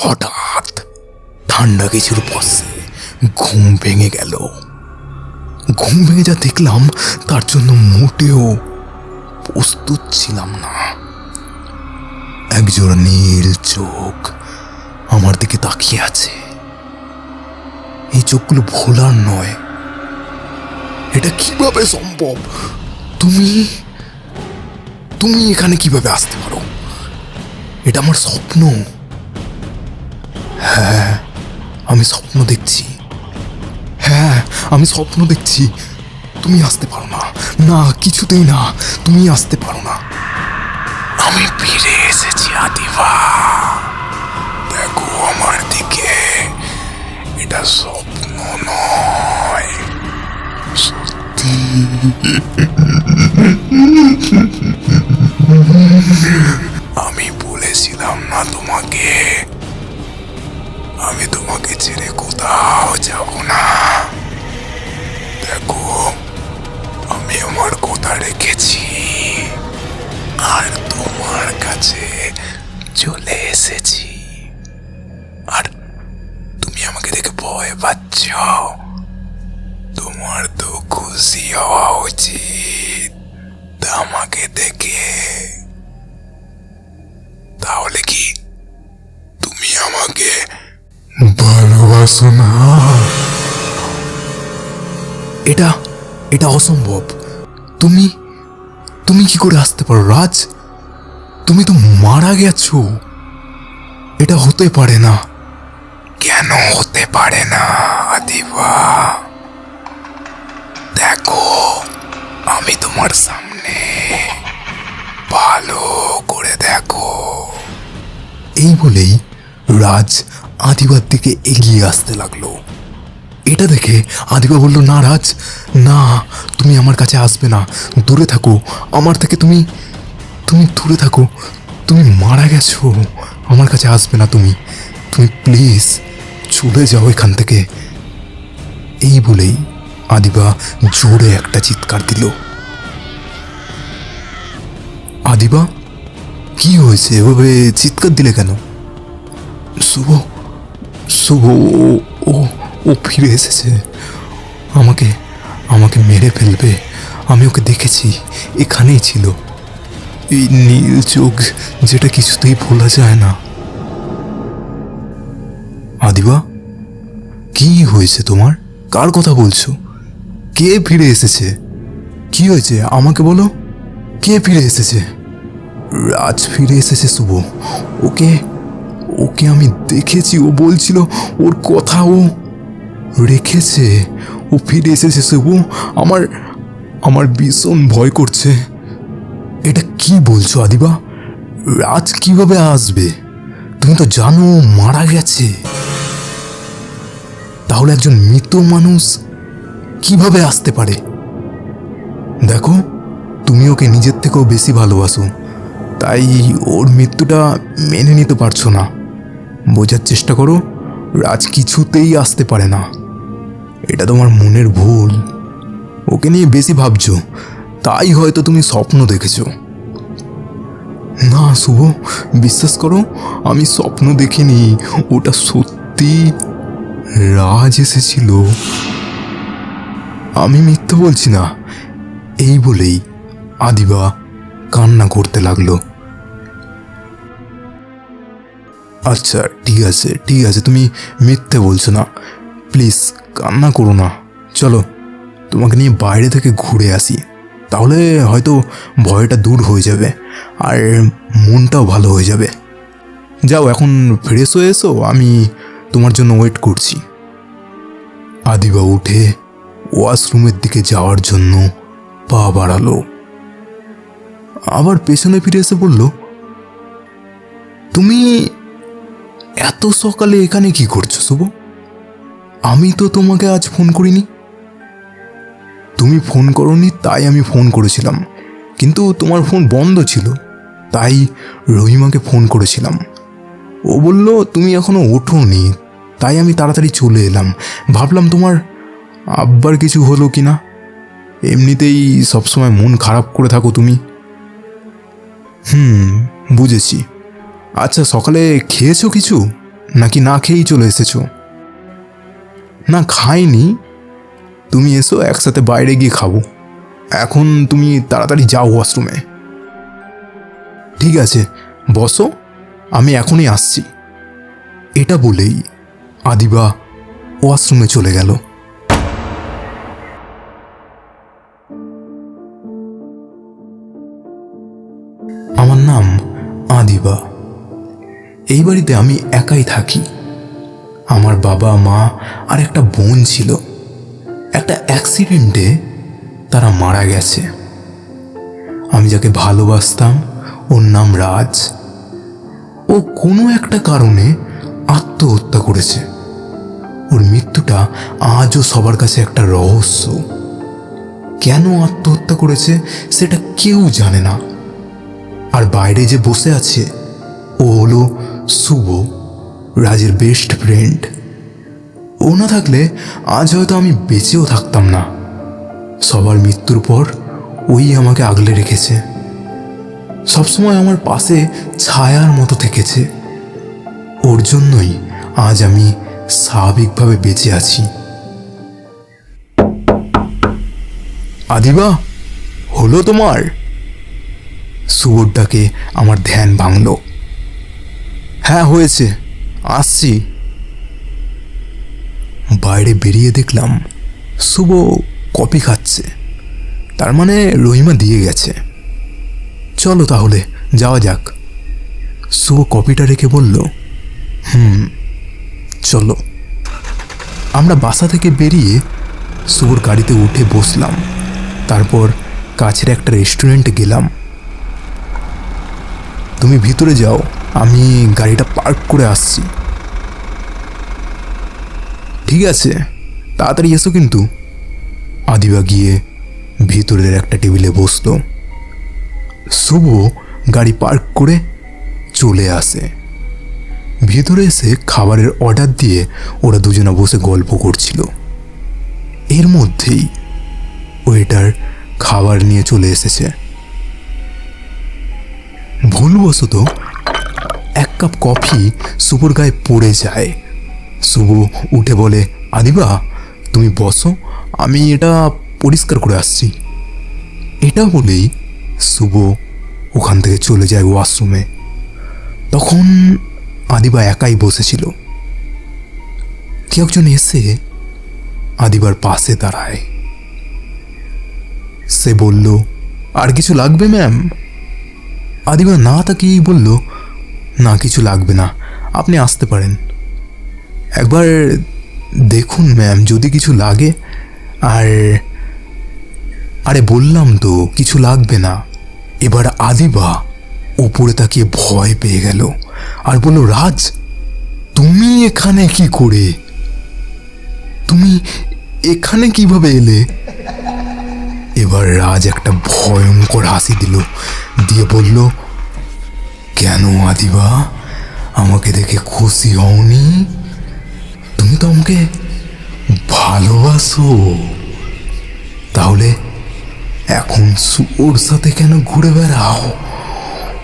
হঠাৎ ঠান্ডা কিছুর বসে ঘুম ভেঙে গেল। ঘুম ভেঙে যা দেখলাম, তার জন্য মোটেও প্রস্তুত ছিলাম না। একজোড়া নীল চোখ আমার দিকে তাকিয়ে আছে। এই চোখগুলো ভোলার নয়। এটা কীভাবে সম্ভব? তুমি তুমি এখানে কীভাবে আসতে পারো? এটা আমার স্বপ্ন। হ্যাঁ আমি স্বপ্ন দেখছি। হ্যাঁ আমি স্বপ্ন দেখছি। তুমি আসতে পারো না। না, কিছুতেই না। তুমি আসতে পারো না। আমি ফিরে এসেছি, আদিবা। দেখো আমার দিকে। এটা স্বপ্ন নয়। সত্যি। আমি বলেছিলাম না তোমাকে। আমি তোমাকে ছেড়ে কোথাও যাব না। দেখো, আমি আমার কথা রেখেছি। আর তোমার কাছে চলে এসেছি। আর তুমি আমাকে দেখে ভয় পাচ্ছ। তোমার তো খুশি হওয়া উচিত। আমাকে দেখে এটা এটা অসম্ভব। তুমি তুমি কি করে আসতে পারো রাজ? তুমি তো মারা গেছো। এটা হতে পারে না। কেন হতে পারে না আদিবা? দেখো আমি তোমার সামনে ভালো করে দেখো। এই বলেই রাজ আদিবার দিকে এগিয়ে আসতে লাগল। এটা দেখে আদিবা বলল, না রাজ, না, তুমি আমার কাছে আসবে না। দূরে থাকো। আমার থেকে তুমি তুমি দূরে থাকো। তুমি মারা গেছো। আমার কাছে আসবে না তুমি। তুমি প্লিজ চলে যাও এখান থেকে। এই বলেই আদিবা জোরে একটা চিৎকার দিল। আদিবা, কি হয়েছে? এভাবে চিৎকার দিলে কেন? শুভ শুভ ও- ও ও ফিরে এসেছে। আমাকে আমাকে মেরে ফেলবে। আমি ওকে দেখেছি, এখানেই ছিল। এই নীল চোখ, যেটা কিছুতেই ভোলা যায় না। আদিবা, কি হয়েছে তোমার? কার কথা বলছো? কে ফিরে এসেছে? কি হয়েছে? আমাকে বলো। কে ফিরে এসেছে? রাজ ফিরে এসেছে, শুভ। ওকে ওকে আমি দেখেছি, ও বলছিল ওর কথা ও রেখেছে। ও ফিরে এসেছে শুভ আমার আমার ভীষণ ভয় করছে। এটা কি বলছো, আদিবা? রাজ কীভাবে আসবে? তুমি তো জানো মারা গেছে। তাহলে একজন মৃত মানুষ কীভাবে আসতে পারে? দেখো, তুমি ওকে নিজের থেকেও বেশি ভালোবাসো, তাই ওর মৃত্যুটা মেনে নিতে পারছ না। বোঝার চেষ্টা করো, রাজ কিছুতেই আসতে পারে না। এটা তোমার মনের ভুল। ওকে নিয়ে বেশি ভাবছ, তাই হয়তো তুমি স্বপ্ন দেখেছ। না, শুভ, বিশ্বাস করো, আমি স্বপ্ন দেখিনি, ওটা সত্যি রাজ এসেছিল। আমি মিথ্যে বলছি না, এই বলেই আদিবা কান্না করতে লাগল। আচ্ছা ঠিক আছে ঠিক আছে, তুমি মিথ্যে বলছো না। প্লিজ, কান্না করো না। চলো, তোমাকে নিয়ে বাইরে থেকে ঘুরে আসি। তাহলে হয়তো ভয়টা দূর হয়ে যাবে, আর মনটাও ভালো হয়ে যাবে। যাও, এখন ফ্রেশ হয়ে এসো, আমি তোমার জন্য ওয়েট করছি। আদিবা উঠে ওয়াশরুমের দিকে যাওয়ার জন্য পা বাড়ালো। আবার পেছনে ফিরে এসে বলল, তুমি এত সকালে এখানে কি করছ, শুভ? আমি তো তোমাকে আজ ফোন করিনি। তুমি ফোন করনি, তাই আমি ফোন করেছিলাম। কিন্তু তোমার ফোন বন্ধ ছিল, তাই রহিমাকে ফোন করেছিলাম। ও বলল, তুমি এখনও ওঠোনি, তাই আমি তাড়াতাড়ি চলে এলাম। ভাবলাম তোমার আব্বার কিছু হলো কি না এমনিতেই সবসময় মন খারাপ করে থাকো তুমি। হুম, বুঝেছি। আচ্ছা সকালে খেয়েছো কিছু? নাকি না খেয়েই চলে এসেছ? না, খাইনি। তুমি এসো, একসাথে বাইরে গিয়ে খাব। এখন তুমি তাড়াতাড়ি যাও ওয়াশরুমে। ঠিক আছে, বসো, আমি এখনই আসছি। এটা বলেই আদিবা ওয়াশরুমে চলে গেল। আমার নাম আদিবা। এই বাড়িতে আমি একাই থাকি। আমার বাবা, মা আর একটা বোন ছিল। একটা অ্যাক্সিডেন্টে তারা মারা গেছে। আমি যাকে ভালোবাসতাম, ওর নাম রাজ। ও কোনো একটা কারণে আত্মহত্যা করেছে। ওর মৃত্যুটা আজও সবার কাছে একটা রহস্য। কেন আত্মহত্যা করেছে সেটা কেউ জানে না। আর বাইরে যে বসে আছে, ও হলো শুভ, রাজের বেস্ট ফ্রেন্ড ও না থাকলে আজ হয়তো আমি বেঁচেও থাকতাম না। সবার মৃত্যুর পর ওই আমাকে আগলে রেখেছে। সবসময় আমার পাশে ছায়ার মতো থেকেছে। ওর জন্যই আজ আমি স্বাভাবিকভাবে বেঁচে আছি। আদিবা, হলো তোমার? ডাকে আমার ধ্যান ভাঙল। হ্যাঁ হয়েছে। আসছি। বাইরে বেরিয়ে দেখলাম শুভ কপি খাচ্ছে। তার মানে রহিমা দিয়ে গেছে। চলো তাহলে, যাওয়া যাক। শুভ কপিটা রেখে বলল, হুম, চলো। আমরা বাসা থেকে বেরিয়ে শুভর গাড়িতে উঠে বসলাম। তারপর কাছের একটা রেস্টুরেন্টে গেলাম। তুমি ভিতরে যাও। আমি গাড়িটা পার্ক করে আসছি। ঠিক আছে, তাড়াতাড়ি এসো কিন্তু। আদিবা গিয়ে ভিতরের একটা টেবিলে বসল। শুভ গাড়ি পার্ক করে চলে আসে। ভিতরে এসে খাবারের অর্ডার দিয়ে ওরা দুজনে বসে গল্প করছিল। এর মধ্যেই ওয়েটার খাবার নিয়ে চলে এসেছে। ভুলবশত এক কাপ কফি শুভর গায়ে পড়ে যায়। শুভ উঠে বলে, আদিবা, তুমি বসো, আমি এটা পরিষ্কার করে আসছি। এটা বলেই শুভ ওখান থেকে চলে যায় ওয়াশরুমে। তখন আদিবা একাই বসেছিল। কেউ একজন এসে আদিবার পাশে দাঁড়ায়। সে বলল, আর কিছু লাগবে, ম্যাম? আদিবা না তাকিয়েই বলল না, কিছু লাগবে না। আপনি আসতে পারেন। একবার দেখুন, ম্যাম, যদি কিছু লাগে। আর, আরে, বললাম তো, কিছু লাগবে না। এবার আদিবা উপরে তাকিয়ে ভয় পেয়ে গেল। আর বলল, রাজ, তুমি এখানে কি করে? তুমি এখানে কীভাবে এলে? এবার রাজ একটা ভয়ঙ্কর হাসি দিল। দিয়ে বলল কেন আদিবা? আমাকে দেখে খুশি হওনি? তুমি তো আমাকে ভালোবাসো। তাহলে এখন ওর সাথে কেন ঘুরে বেড়াও?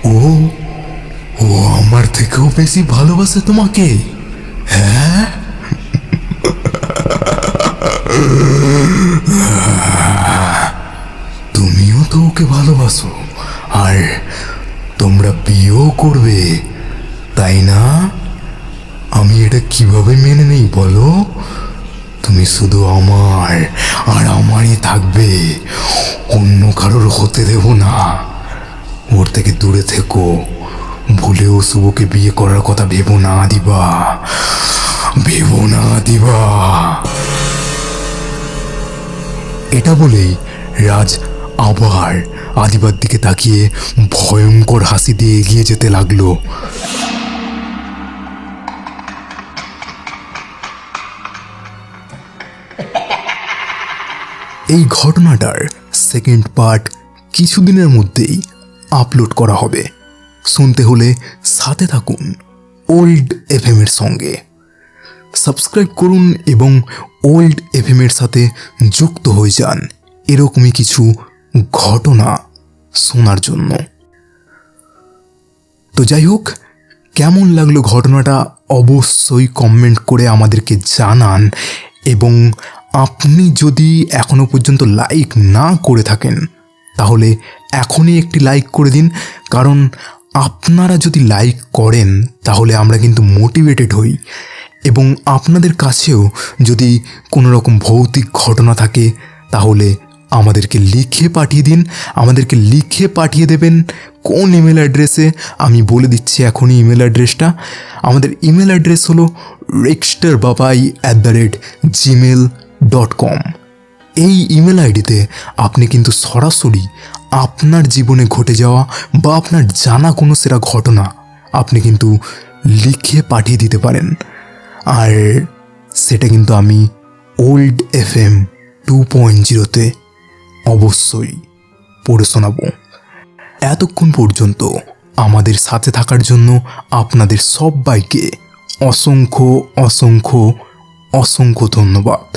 ও ও আমার থেকেও বেশি ভালোবাসে তোমাকে। হ্যাঁ? তুমিও তো ওকে ভালোবাসো। আর তোমরা বিয়েও করবে, তাই না? আমি এটা কীভাবে মেনে নেই বলো? তুমি শুধু আমার আর আমারই থাকবে। অন্য কারোর হতে দেব না। ওর থেকে দূরে থেকো। ভুলেও শুভকে বিয়ে করার কথা ভেবো না, দিবা। ভেবো না, দিবা। এটা বলেই রাজ আবার আদিবার দিকে তাকিয়ে ভয়ঙ্কর হাসি দিয়ে এগিয়ে যেতে লাগল। এই ঘটনাটার সেকেন্ড পার্ট কিছুদিনের মধ্যেই আপলোড করা হবে। শুনতে হলে সাথে থাকুন ওল্ড এফএম এর সঙ্গে। সাবস্ক্রাইব করুন এবং ওল্ড এফএম এর সাথে যুক্ত হয়ে যান। এরকমই কিছু ঘটনা শোনার জন্য। তো যাই হোক, কেমন লাগল ঘটনাটা অবশ্যই কমেন্ট করে আমাদেরকে জানান এবং আপনি যদি এখনও পর্যন্ত লাইক না করে থাকেন, তাহলে এখনই একটি লাইক করে দিন। কারণ আপনারা যদি লাইক করেন, তাহলে আমরা কিন্তু মোটিভেটেড হই এবং আপনাদের কাছেও যদি কোনো রকম ভৌতিক ঘটনা থাকে, তাহলে আমাদেরকে লিখে পাঠিয়ে দিন, আমাদেরকে লিখে পাঠিয়ে দেবেন কোন ইমেল অ্যাড্রেসে। আমি বলে দিচ্ছি এখনই ইমেল অ্যাড্রেসটা। আমাদের ইমেল অ্যাড্রেস হলো Rexter Babai at the rate Gmail dot com এই ইমেল আইডিতে আপনি কিন্তু সরাসরি আপনার জীবনে ঘটে যাওয়া বা আপনার জানা কোনো সেরা ঘটনা আপনি কিন্তু লিখে পাঠিয়ে দিতে পারেন। আর সেটা কিন্তু আমি old F M two point জিরোতে অবশ্যই পড়ে শোনাবো। এতক্ষণ পর্যন্ত আমাদের সাথে থাকার জন্য আপনাদের সবাইকে অসংখ্য অসংখ্য অসংখ্য ধন্যবাদ।